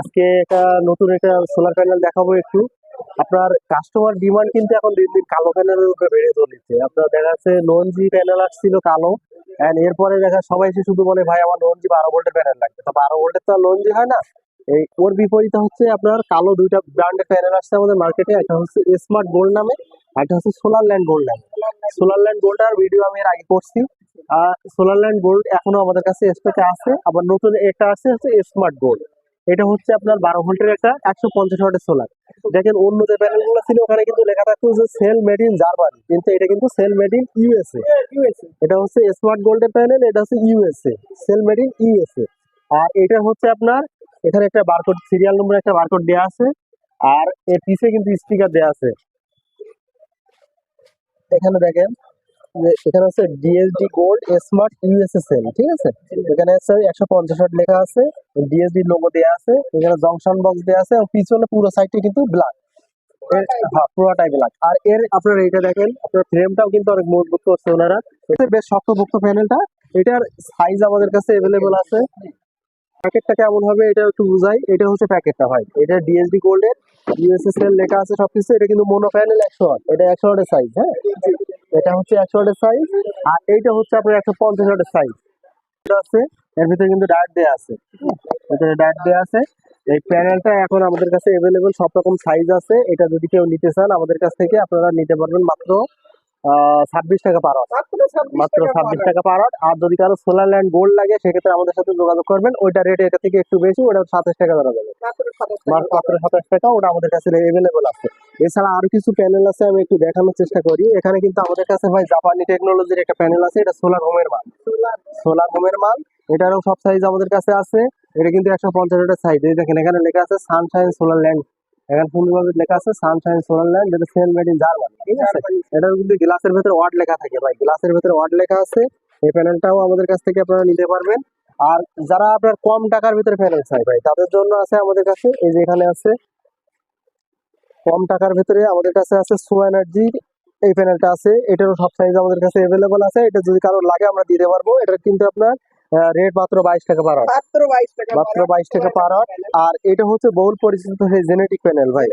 আজকে একটা নতুন একটা সোলার প্যানেল দেখাবো একটু। আপনার কাস্টমার ডিমান্ড কিন্তু এখন দিন দিন কালো বেড়ে চলেছে। আপনার দেখা যাচ্ছে ননজি প্যানেল আসছিল কালো এরপরে দেখা সবাই এসে শুধু বলে, ভাই, আমার ননজি বারো ভোল্টের প্যানেল লাগবে। তো বারো ভোল্টের তো ননজি হয় না। এই ওর বিপরীতে হচ্ছে আপনার কালো দুইটা ব্র্যান্ডের প্যানেল আসছে আমাদের মার্কেটে একটা হচ্ছে স্মার্ট গোল্ড নামে, আর একটা হচ্ছে সোলার ল্যান্ড গোল্ড নামে। সোলার ল্যান্ড গোল্ডটার ভিডিও আমি এর আগে করছি। সোলার ল্যান্ড গোল্ড এখনও আমাদের কাছে স্টকে আছে, আবার নতুন একটা আছে হচ্ছে স্মার্ট গোল্ড এটা হচ্ছে আপনার বারো ভোল্টের একটা একশো পঞ্চাশ ওয়াটের সোলার দেখেন, অন্য যে প্যানেলগুলো ছিল, ওখানে কিন্তু লেখা থাকতো যে সেল মেড ইন জার্মানি কিন্তু এটা কিন্তু সেল মেড ইন ইউএসএ এটা হচ্ছে স্মার্ট গোল্ডের প্যানেল এটা হচ্ছে USA cell made in USA আর এটা হচ্ছে আপনার, এখানে একটা বারকোড সিরিয়াল নম্বর একটা বারকোড দেওয়া আছে, আর এর পিছে কিন্তু স্টিকার দেওয়া আছে। এখানে দেখেন এখানে হচ্ছে DSD gold smart USA cell ঠিক আছে? এখানে হচ্ছে একশো পঞ্চাশ ওয়াট লেখা আছে ডিএসডি লোগো দেওয়া আছে, এখানে জংশন বক্স দেওয়া আছে, এবং পিছনে পুরো সাইডটা কিন্তু ব্ল্যাক হ্যাঁ পুরোটাই আর এর আপনার এইটা দেখেন, আপনার কিন্তু অনেক মজবুত করছে ওনারা। এটা বেশ শক্তপোক্ত এটার সাইজ আমাদের কাছে আছে। কেমন হবে এটা একটু বুঝাই। এটা হচ্ছে ভাই। এটা ডিএসডি ইউএসএসএল লেখা আছে সবকিছু। এটা কিন্তু মোনো প্যানেল একশো এটা একশো সাইজ হ্যাঁ? এটা হচ্ছে একশো ওয়াটের সাইজ আর এইটা হচ্ছে আপনার একশো পঞ্চাশ ওয়াটের সাইজ এটা আছে, এর ভিতরে কিন্তু ডায়েট দেওয়া আছে। ভিতরে ডায়েট দেওয়া আছে। এই প্যানেলটা এখন আমাদের কাছে অ্যাভেলেবল সব রকম সাইজ আছে। এটা যদি কেউ নিতে চান, আমাদের কাছ থেকে আপনারা নিতে পারবেন মাত্র ছাব্বিশ টাকা পার মাত্র 26 মাত্র টাকা ছাব্বিশ টাকা পার আর যদি কারও সোলার ল্যান্ড গোল্ড লাগে, সেক্ষেত্রে আমাদের সাথে যোগাযোগ করবেন। ওইটা রেট এটা থেকে একটু বেশি ওটা সাতাশ টাকা ধরা যাবে। মাত্র সাতাশ টাকা। ওটা আমাদের কাছে অ্যাভেলেবল আছে। এছাড়া আরও কিছু প্যানেল আছে আমি একটু দেখানোর চেষ্টা করি। এখানে কিন্তু আমাদের কাছে ভাই জাপানি টেকনোলজির একটা প্যানেল আছে এটা সোলার হোমের মাল। সোলার হোমের মাল এটারও সব সাইজ আমাদের কাছে আছে। এটা কিন্তু একশো পঞ্চাশ সাইজ এই দেখেন এখানে লেখা আছে সানশাইন সোলার ল্যান্ড এখানে সুন্দরভাবে লেখা আছে সানশাইন সোলার ল্যান্ড যেটা সেল মেড ইন জার্মানি ঠিক আছে? এটাও কিন্তু গ্লাসের ভেতরে ওয়ার্ড লেখা থাকে ভাই। গ্লাসের ভেতরে ওয়ার্ড লেখা আছে। এই প্যানেলটাও আমাদের কাছ থেকে আপনারা নিতে পারবেন। আর যারা আপনার কম টাকার ভিতরে প্যানেল চাই ভাই তাদের জন্য আছে আমাদের কাছে। এই যে এখানে আছে কম টাকার ভিতরে আমাদের কাছে আছে সো এনার্জি এই প্যানেলটা আছে এটারও সব সাইজ আমাদের কাছে অ্যাভেলেবল আছে। এটা যদি কারোর লাগে আমরা দিতে পারব। এটা কিন্তু আপনার রেট মাত্র বাইশ টাকা পার মাত্র 22 টাকা মাত্র 22 টাকা hour। আর এটা হচ্ছে বহুল পরিচিত জেনেটিক প্যানেল ভাই।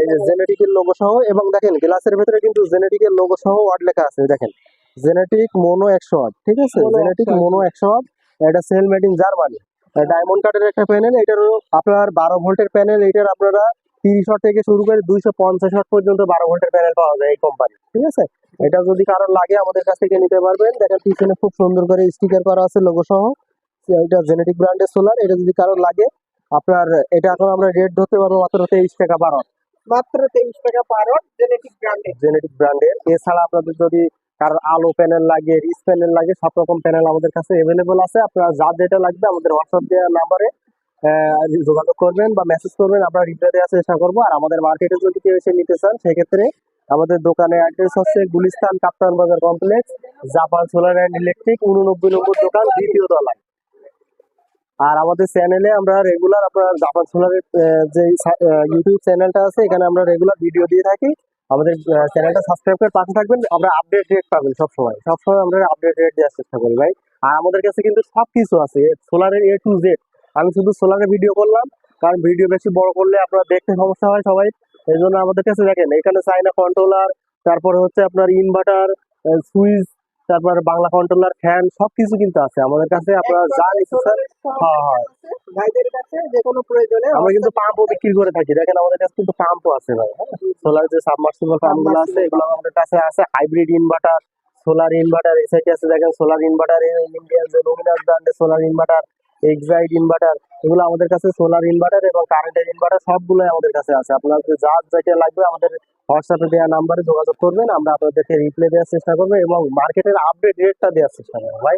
এই যে জেনেটিকের লোগো সহ এবং দেখেন গ্লাসের ভিতরে কিন্তু জেনেটিকের লোগো সহ ওয়ার্ড লেখা আছে দেখেন। জেনেটিক মোনো একশো ওয়াট ঠিক আছে? জেনেটিক 100 মোনো একশো ওয়াট এটা cell made in Germany diamond কাটের একটা প্যানেল এটারও আপনার বারো ভোল্টের প্যানেল এটার আপনারা তিরিশ থেকে শুরু করে দুইশো পঞ্চাশ পর্যন্ত বারো ভোল্টের প্যানেল পাওয়া যায় এই কোম্পানি ঠিক আছে? এটা যদি কারোর লাগে আমাদের কাছ থেকে নিতে পারবেন। দেখেন পিছনে খুব সুন্দর করে স্টিকার করা আছে লোগো সহ। এটা জেনেটিক ব্র্যান্ডের সোলার এটা যদি কারোর লাগে আপনার এটা এখন আমরা রেট ধরতে পারব মাত্র তেইশ টাকা বারো মাত্র 23 টাকা আওয়ার জেনেটিক ব্র্যান্ডের জেনেটিক ব্র্যান্ডের এছাড়া আপনাদের যদি কারোর আলো প্যানেল লাগে রিস প্যানেল লাগে সব রকম প্যানেল আমাদের কাছে অ্যাভেলেবল আছে। আপনার যা যেটা লাগবে আমাদের হোয়াটসঅ্যাপ দেওয়া নাম্বারে যোগাযোগ করবেন বা মেসেজ করবেন, আমরা রিপ্লাই দেওয়ার চেষ্টা করব। আর আমাদের মার্কেটে যদি কেউ এসে নিতে চান, সেক্ষেত্রে আমাদের দোকানে অ্যাড্রেস হচ্ছে Gulistan Kaptan Bazar complex Japan solar and electric উননব্বই নম্বর দোকান, দ্বিতীয় তলায়। আর আমাদের চ্যানেলে আমরা রেগুলার আপনার জাপান সোলারের যে ইউটিউব চ্যানেলটা আছে, এখানে আমরা রেগুলার ভিডিও দিয়ে থাকি। আমাদের চ্যানেলটা সাবস্ক্রাইব করে পাশে থাকবেন, আমরা আপডেট রেট পাবেন সবসময়। সবসময় আমরা আপডেট রেট দেওয়ার চেষ্টা করি ভাই। আর আমাদের কাছে কিন্তু সব কিছু আছে সোলারের এ টু জেড আমি শুধু সোলারের ভিডিও করলাম কারণ ভিডিও বেশি বড় করলে আপনার দেখতে সমস্যা হয় সবাই। এই জন্য আমাদের কাছে দেখেন এখানে চাইনা কন্ট্রোলার তারপরে হচ্ছে আপনার ইনভার্টার সুইচ তারপর বাংলা কন্ট্রোলার ফ্যান সবকিছু কিন্তু আছে আমাদের কাছে। আপনারা যা চান হ্যাঁ হ্যাঁ। ভাইদের কাছে যে কোনো প্রয়োজনে আমরা কিন্তু পাম্পও বিক্রি করে থাকি। দেখেন আমাদের কাছে কিন্তু পাম্পও আছে ভাই সোলার যে সাবমার্সিবল পাম্পগুলো আছে এগুলো আমাদের কাছে আছে। হাইব্রিড ইনভার্টার সোলার ইনভার্টার সাইডে আছে দেখেন সোলার ইনভার্টার ইন্ডিয়ান যে লুমিনাস ব্র্যান্ডের সোলার ইনভার্টার এক্সাইড ইনভার্টার এগুলো আমাদের কাছে সোলার ইনভার্টার এবং কারেন্টের ইনভার্টার সবগুলোই আমাদের কাছে আছে। আপনাদের যা যেটা লাগবে আমাদের হোয়াটসঅ্যাপে দেওয়া নাম্বারে যোগাযোগ করবেন, আমরা আপনাদেরকে রিপ্লাই দেওয়ার চেষ্টা করব এবং মার্কেটের আপডেট রেটটা দেওয়ার চেষ্টা করব ভাই